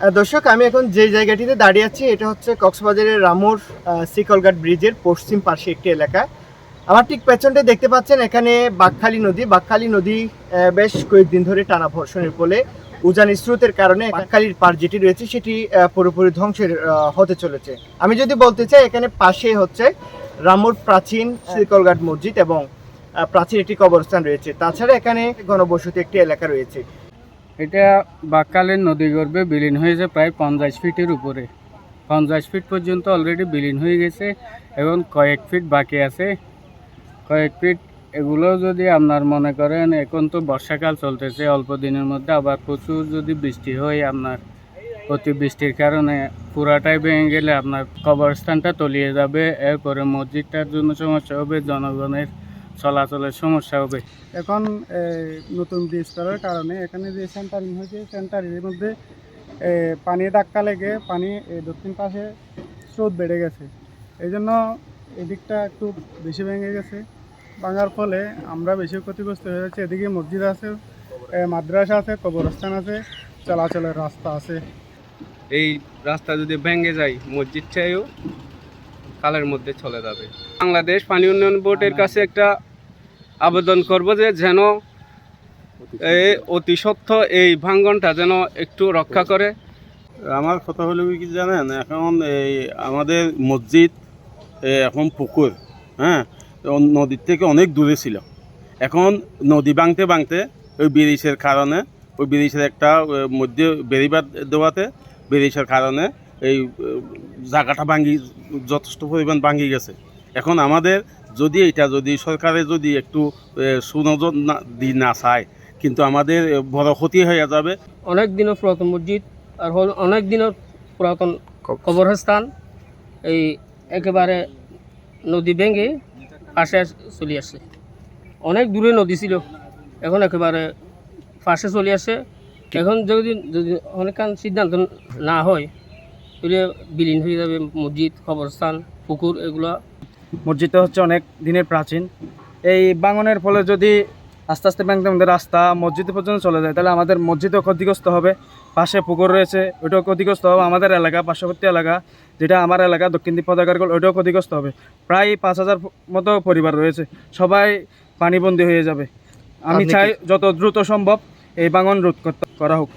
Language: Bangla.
দর্শক আমি এখন যে জায়গাটিতে দাঁড়িয়ে আছি এটা হচ্ছে কক্সবাজারের রামুর সিকলঘাট ব্রিজের পশ্চিম পাশে একটি এলাকা। আমার ঠিক পেছনটা দেখতে পাচ্ছেন এখানে বাকখালী নদী। বাকখালী নদী বেশ কয়েকদিন ধরে টানা বর্ষণের ফলে উজানি স্রোতের কারণে বাকখালীর পার যেটি রয়েছে সেটি পুরোপুরি ধ্বংসের হতে চলেছে। আমি যদি বলতে চাই এখানে পাশে হচ্ছে রামুর প্রাচীন সিকলঘাট মসজিদ এবং প্রাচীন একটি কবরস্থান রয়েছে। তাছাড়া এখানে ঘনবসতি একটি এলাকা রয়েছে। এটা বাক্কালের নদী গর্ভে বিলীন হয়েছে প্রায় পঞ্চাশ ফিটের উপরে। পঞ্চাশ ফিট পর্যন্ত অলরেডি বিলীন হয়ে গেছে এবং কয়েক ফিট বাকি আছে। কয়েক ফিট এগুলো যদি আপনার মনে করেন, এখন তো বর্ষাকাল চলতেছে, অল্প দিনের মধ্যে আবার প্রচুর যদি বৃষ্টি হয় আপনার অতিবৃষ্টির কারণে পুরাটাই ভেঙে গেলে আপনার কবরস্থানটা তলিয়ে যাবে। এরপরে মসজিদটার জন্য সমস্যা হবে, জনগণের চলাচলের সমস্যা হবে। এখন নতুন ব্রিজ করার কারণে এখানে যে সেন্টারিং হয়েছে সেন্টারিংয়ের মধ্যে পানি ধাক্কা লেগে পানি এই দক্ষিণ পাশে স্রোত বেড়ে গেছে। এই জন্য এদিকটা একটু বেশি ভেঙে গেছে। ভাঙার ফলে আমরা বেশি ক্ষতিগ্রস্ত হয়ে যাচ্ছি। এদিকে মসজিদ আছে মাদ্রাসা আছে কবরস্থান আছে চলাচলের রাস্তা আছে। এই রাস্তা যদি ভেঙে যায় মসজিদ মসজিদটাও কালের মধ্যে চলে যাবে। বাংলাদেশ পানি উন্নয়ন বোর্ডের কাছে একটা আবেদন করব যে যেন এই অতি সত্য এই ভাঙ্গনটা যেন একটু রক্ষা করে। আমার কথা হলো কি জানেন, এখন এই আমাদের মসজিদ এখন পুকুর হ্যাঁ? নদীর থেকে অনেক দূরে ছিল। এখন নদী ভাঙতে ভাঙতে ওই ব্রিজের কারণে, ওই ব্রিজের একটা মধ্যে বেরিবাদ দেওয়াতে, ব্রিজের কারণে এই জায়গাটা ভাঙ্গি যথেষ্ট পরিমাণ ভাঙ্গি গেছে। এখন আমাদের যদি এটা যদি সরকারে যদি একটু সুনজর না, দি না চায়, কিন্তু আমাদের বড় ক্ষতি হয়ে যাবে। অনেক দিনের পুরাতন মসজিদ আর হল অনেক দিনের পুরাতন কবরস্থান, এই একেবারে নদী ভেঙে পাশে চলে আসছে অনেক দূরে নদী ছিল, এখন একেবারে পাশে চলে আসে এখন যদি যদি অনেকখান সিদ্ধান্ত না হয়, তাহলে বিলীন হয়ে যাবে মসজিদ, কবরস্থান, পুকুর, এগুলো। মসজিদটা হচ্ছে অনেক দিনের প্রাচীন। এই বাঙনের ফলে যদি আস্তে আস্তে ব্যাংক আমাদের রাস্তা মসজিদ পর্যন্ত চলে যায় তাহলে আমাদের মসজিদও ক্ষতিগ্রস্ত হবে পাশে পুকুর রয়েছে ওইটাও ক্ষতিগ্রস্ত হবে আমাদের এলাকা পার্শ্ববর্তী এলাকা যেটা আমার এলাকা দক্ষিণ দ্বীপ পদাকারগল ওইটাও ক্ষতিগ্রস্ত হবে। প্রায় পাঁচ হাজার মতো পরিবার রয়েছে সবাই পানিবন্দী হয়ে যাবে। আমি চাই যত দ্রুত সম্ভব এই বাঙন রোধ করা হোক।